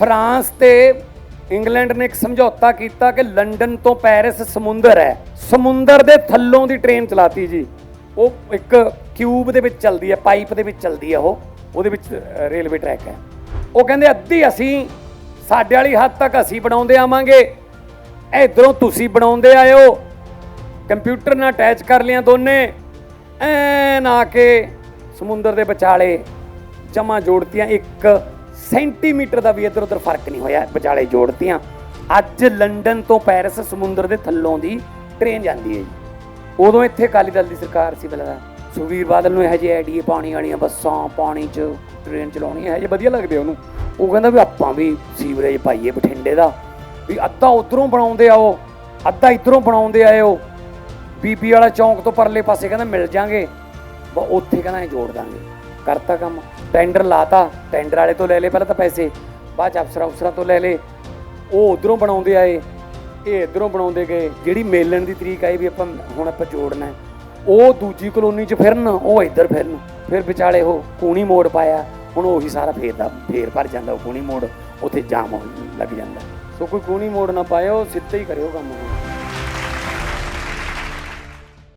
France ਤੇ England ਨੇ ਇੱਕ ਸਮਝੌਤਾ ਕੀਤਾ ਕਿ ਲੰਡਨ ਤੋਂ ਪੈਰਿਸ ਸਮੁੰਦਰ ਹੈ। ਸਮੁੰਦਰ ਦੇ ਥੱਲੋਂ ਦੀ ਟ੍ਰੇਨ ਚਲਾਤੀ ਜੀ। ਉਹ ਇੱਕ ਕਿਊਬ ਦੇ ਵਿੱਚ ਚੱਲਦੀ ਹੈ, ਪਾਈਪ ਦੇ ਵਿੱਚ ਚੱਲਦੀ ਹੈ ਉਹ। ਉਹਦੇ ਵਿੱਚ ਰੇਲਵੇ ਟਰੈਕ ਹੈ। ਉਹ ਕਹਿੰਦੇ, ਅੱਧੀ ਅਸੀਂ ਸਾਡੇ ਵਾਲੀ ਹੱਦ ਤੱਕ ਅਸੀਂ ਬਣਾਉਂਦੇ ਆਵਾਂਗੇ। ਇਧਰੋਂ ਤੁਸੀਂ ਬਣਾਉਂਦੇ ਆਇਓ। ਕੰਪਿਊਟਰ ਨਾਲ ਅਟੈਚ ਕਰ ਲਿਆ ਦੋਨੇ। ਐਨ ਆ ਕੇ ਸਮੁੰਦਰ ਦੇ ਵਿਚਾਲੇ ਜਮਾ ਜੋੜਤੀਆਂ ਇੱਕ ਸੈਂਟੀਮੀਟਰ ਦਾ ਵੀ ਇੱਧਰ ਉੱਧਰ ਫ਼ਰਕ ਨਹੀਂ ਹੋਇਆ, ਵਿਚਾਲੇ ਜੋੜਤੀਆਂ ਅੱਜ ਲੰਡਨ ਤੋਂ ਪੈਰਿਸ ਸਮੁੰਦਰ ਦੇ ਥੱਲੋਂ ਦੀ ਟ੍ਰੇਨ ਜਾਂਦੀ ਹੈ ਜੀ। ਉਦੋਂ ਇੱਥੇ ਅਕਾਲੀ ਦਲ ਦੀ ਸਰਕਾਰ ਸੀ ਬਲਦਾ ਸੁਖਬੀਰ ਬਾਦਲ ਨੂੰ ਇਹੋ ਜਿਹੇ ਆਈਡੀਏ ਪਾਣੀ ਵਾਲੀਆਂ ਬੱਸਾਂ ਪਾਣੀ 'ਚ ਟ੍ਰੇਨ ਚਲਾਉਣੀ, ਇਹੋ ਜਿਹੇ ਵਧੀਆ ਲੱਗਦੇ ਉਹਨੂੰ। ਉਹ ਕਹਿੰਦਾ ਵੀ ਆਪਾਂ ਵੀ ਸੀਵਰੇਜ ਪਾਈਏ ਬਠਿੰਡੇ ਦਾ। ਵੀ ਅੱਧਾ ਉਧਰੋਂ ਬਣਾਉਂਦੇ ਆਓ, ਅੱਧਾ ਇਧਰੋਂ ਬਣਾਉਂਦੇ ਆਇਓ। ਬੀਬੀ ਵਾਲਾ ਚੌਂਕ ਤੋਂ ਪਰਲੇ ਪਾਸੇ ਕਹਿੰਦਾ ਮਿਲ ਜਾਾਂਗੇ। ਬ ਉੱਥੇ ਕਹਿੰਦਾ ਇਹ ਜੋੜ ਦਾਂਗੇ। ਕਰਤਾ ਕੰਮ। ਟੈਂਡਰ ਲਾਤਾ ਟੈਂਡਰ ਵਾਲੇ ਤੋਂ ਲੈ ਲਏ ਪਹਿਲਾਂ ਤਾਂ ਪੈਸੇ, ਬਾਅਦ ਚ ਅਫਸਰਾਂ ਅਫਸਰਾਂ ਤੋਂ ਲੈ ਲਏ। ਉਹ ਉਧਰੋਂ ਬਣਾਉਂਦੇ ਆਏ, ਇਹ ਇਧਰੋਂ ਬਣਾਉਂਦੇ ਗਏ। ਜਿਹੜੀ ਮੇਲਣ ਦੀ ਤਰੀਕ ਆਈ ਵੀ ਆਪਾਂ ਹੁਣ ਆਪਾਂ ਜੋੜਨਾ ਉਹ ਦੂਜੀ ਕਲੋਨੀ 'ਚ ਫਿਰਨ, ਉਹ ਇੱਧਰ ਫਿਰਨ। ਫਿਰ ਵਿਚਾਲੇ ਉਹ ਕੂਣੀ ਮੋੜ ਪਾਇਆ। ਹੁਣ ਉਹੀ ਸਾਰਾ ਫੇਰਦਾ ਫੇਰ ਭਰ ਜਾਂਦਾ ਉਹ ਕੂਣੀ ਮੋੜ। ਉੱਥੇ ਜਾਮ ਹੋ ਲੱਗ ਜਾਂਦਾ। ਸੋ ਕੋਈ ਕੂਣੀ ਮੋੜ ਨਾ ਪਾਇਓ, ਸਿੱਧਾ ਹੀ ਕਰਿਓ ਕੰਮ।